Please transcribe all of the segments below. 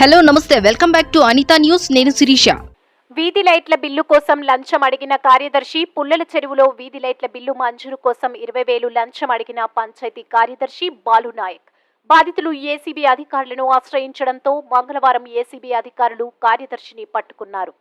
Hello నమస్తే. Welcome back to Anitha news. నేను శిరీష. వీధి లైట్ల బిల్లు కోసం లంచం అడిగిన కార్యదర్శి పుల్లల చెరువులో వీధి లైట్ల బిల్లు మంజూరు కోసం ఇరవై వేలు లంచం అడిగిన పంచాయతీ కార్యదర్శి బాలు నాయక్. బాధితులు ఏసీబీ అధికారులను ఆశ్రయించడంతో మంగళవారం ఏసీబీ అధికారులు కార్యదర్శిని పట్టుకున్నారు.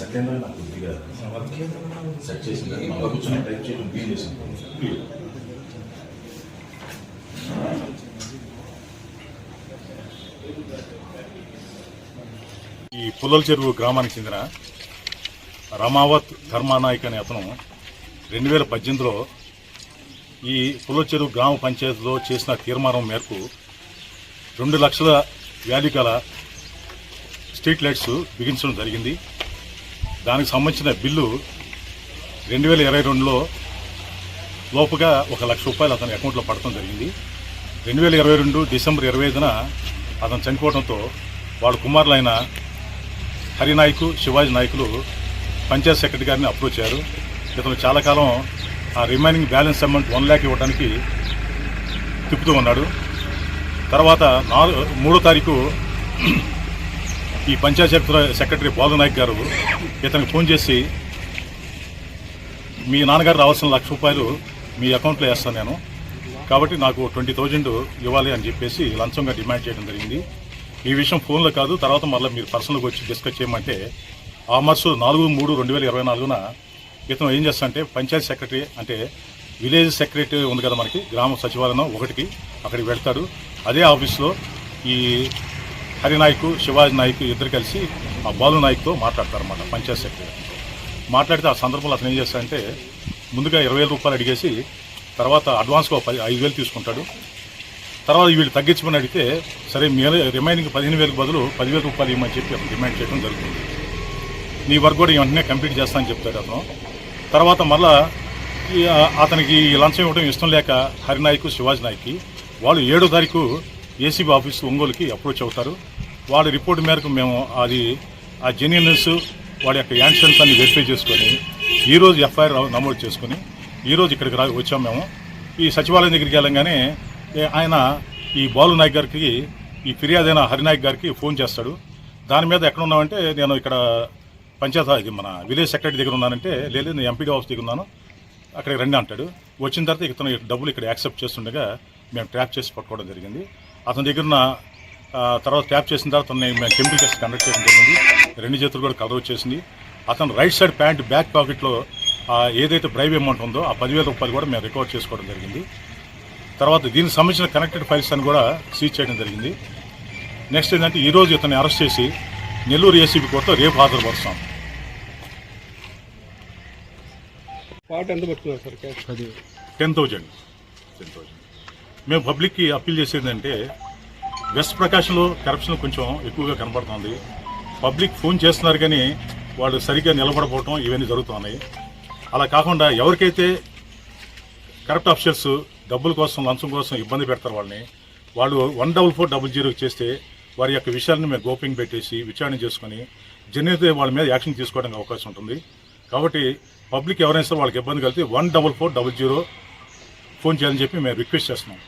సెకండ్ నాకు కొద్దిగా సెట్ చేసింది మళ్ళీ కూర్చొని టైప్ చేయడం బీ చేసింది. ఈ పుల్లల చెరువు గ్రామానికి చెందిన రమావత్ ధర్మానాయక్ అనే అతను రెండు వేల పద్దెనిమిదిలో ఈ పుల్లల చెరువు గ్రామ పంచాయతీలో చేసిన తీర్మానం మేరకు రెండు లక్షల వ్యాలీ గల స్ట్రీట్ లైట్స్ బిగించడం జరిగింది. దానికి సంబంధించిన బిల్లు రెండు వేల ఇరవై రెండులో లోపుగా ఒక లక్ష రూపాయలు అతని అకౌంట్లో పడటం జరిగింది. రెండు వేల ఇరవై రెండు డిసెంబర్ ఇరవై ఐదున అతను చనిపోవడంతో వాళ్ళ కుమారులైన హరినాయకు శివాజీ నాయకులు పంచాయత్ సెక్రటరీ గారిని అప్రోచ్ అయ్యారు. ఇతను చాలా కాలం ఆ remaining balance amount one lakh ఇవ్వడానికి తిప్పుతూ ఉన్నాడు. తర్వాత నాలుగు మూడో తారీఖు ఈ పంచాయత్ సెక్రటరీ సెక్రటరీ నాయక్ గారు ఇతనికి ఫోన్ చేసి మీ నాన్నగారు రావాల్సిన లక్ష రూపాయలు మీ అకౌంట్లో వేస్తాను నేను. కాబట్టి నాకు ట్వంటీ థౌజండ్ ఇవ్వాలి అని చెప్పేసి లంచంగా డిమాండ్ చేయడం జరిగింది. ఈ విషయం ఫోన్లో కాదు తర్వాత మళ్ళీ మీరు పర్సనల్గా వచ్చి డిస్కస్ చేయమంటే ఆ మార్చు నాలుగు మూడు రెండు వేల ఇరవై నాలుగున ఇతను ఏం చేస్తాడంటే పంచాయతీ సెక్రటరీ అంటే విలేజ్ సెక్రటరీ ఉంది కదా మనకి గ్రామ సచివాలయం ఒకటికి అక్కడికి వెళ్తాడు. అదే ఆఫీస్లో ఈ హరినాయక్ శివాజీ నాయక్ ఇద్దరు కలిసి ఆ బాలు నాయక్తో మాట్లాడతారన్నమాట పంచాయత్ సెక్రటరీ మాట్లాడితే ఆ సందర్భంలో అతను ఏం చేస్తాడంటే ముందుగా ఇరవై వేల రూపాయలు అడిగేసి తర్వాత అడ్వాన్స్గా పది ఐదు వేలు తీసుకుంటాడు. తర్వాత వీళ్ళు తగ్గించమని అడిగితే సరే మీ రిమైనింగ్ పదిహేను వేలకు బదులు పదివేల రూపాయలు ఇవ్వమని చెప్పి అతను డిమాండ్ చేయడం జరుగుతుంది. నీ వర్క్ కూడా ఈ వెంటనే కంప్లీట్ చేస్తానని చెప్తాడు అతను. తర్వాత మళ్ళా అతనికి ఈ లంచం ఇవ్వడం ఇష్టం లేక హరినాయక్ శివాజీ నాయక్కి వాళ్ళు ఏడో తారీఖు ఏసీబీ ఆఫీస్ ఒంగోలుకి అప్రోచ్ అవుతారు. వాడి రిపోర్ట్ మేరకు మేము అది ఆ జెన్యునెస్ వాడి యొక్క యాన్షన్స్ అన్ని వెరిఫై చేసుకొని ఈరోజు ఎఫ్ఐఆర్ నమోదు చేసుకుని ఈరోజు ఇక్కడికి రా వచ్చాం మేము. ఈ సచివాలయం దగ్గరికి వెళ్ళంగానే ఆయన ఈ బాలు నాయక్ గారికి ఈ ఫిర్యాదైన హరినాయక్ గారికి ఫోన్ చేస్తాడు. దాని మీద ఎక్కడ ఉన్నామంటే నేను ఇక్కడ పంచాయత్ మన విలేజ్ సెక్రటరీ దగ్గర ఉన్నానంటే లేదు నేను ఎంపీడీ ఆఫీస్ దగ్గర ఉన్నాను. అక్కడికి రండి అంటాడు. వచ్చిన తర్వాత ఇతను డబ్బులు ఇక్కడ యాక్సెప్ట్ చేస్తుండగా మేము ట్రాప్ చేసి పట్టుకోవడం జరిగింది. అతని దగ్గర ఉన్న తర్వాత ట్యాప్ చేసిన తర్వాత కెమికల్ టెస్ట్ కండక్ట్ చేయడం జరిగింది. రెండు చేతులు కూడా కవర్ వచ్చేసింది. అతను రైట్ సైడ్ ప్యాంట్ బ్యాక్ పాకెట్లో ఏదైతే బ్రైవ్ అమౌంట్ ఉందో ఆ పదివేల రూపాయలు కూడా మేము రికవర్ చేసుకోవడం జరిగింది. తర్వాత దీనికి సంబంధించిన కనెక్టెడ్ ఫైల్స్ అని కూడా సీజ్ చేయడం జరిగింది. నెక్స్ట్ ఏంటంటే ఈరోజు ఇతన్ని అరెస్ట్ చేసి నెల్లూరు ఏసీబీ కోర్టులో రేపు హాజరుపరుస్తాం. పాట ఎంత పట్టుకున్నారు sir? Cash ten thousand. Ten thousand. మేము పబ్లిక్కి అప్పీల్ చేసేది అంటే వెస్ట్ ప్రకాశంలో కరప్షన్ కొంచెం ఎక్కువగా కనబడుతుంది. పబ్లిక్ ఫోన్ చేస్తున్నారు కానీ వాళ్ళు సరిగ్గా నిలబడపోవటం ఇవన్నీ జరుగుతున్నాయి. అలా కాకుండా ఎవరికైతే కరెక్ట్ ఆఫీసర్స్ డబ్బుల కోసం లంచం కోసం ఇబ్బంది పెడతారు వాళ్ళని వాళ్ళు వన్ డబుల్ ఫోర్ డబుల్ జీరోకి చేస్తే వారి యొక్క విషయాలను మేము గోపింగ్ పెట్టేసి విచారణ చేసుకుని జనైతే వాళ్ళ మీద యాక్షన్ తీసుకోవడానికి అవకాశం ఉంటుంది. కాబట్టి పబ్లిక్ ఎవరైనా సరే వాళ్ళకి ఇబ్బంది కలిగితే one double four double zero phone చేయాలని చెప్పి మేము రిక్వెస్ట్ చేస్తున్నాం.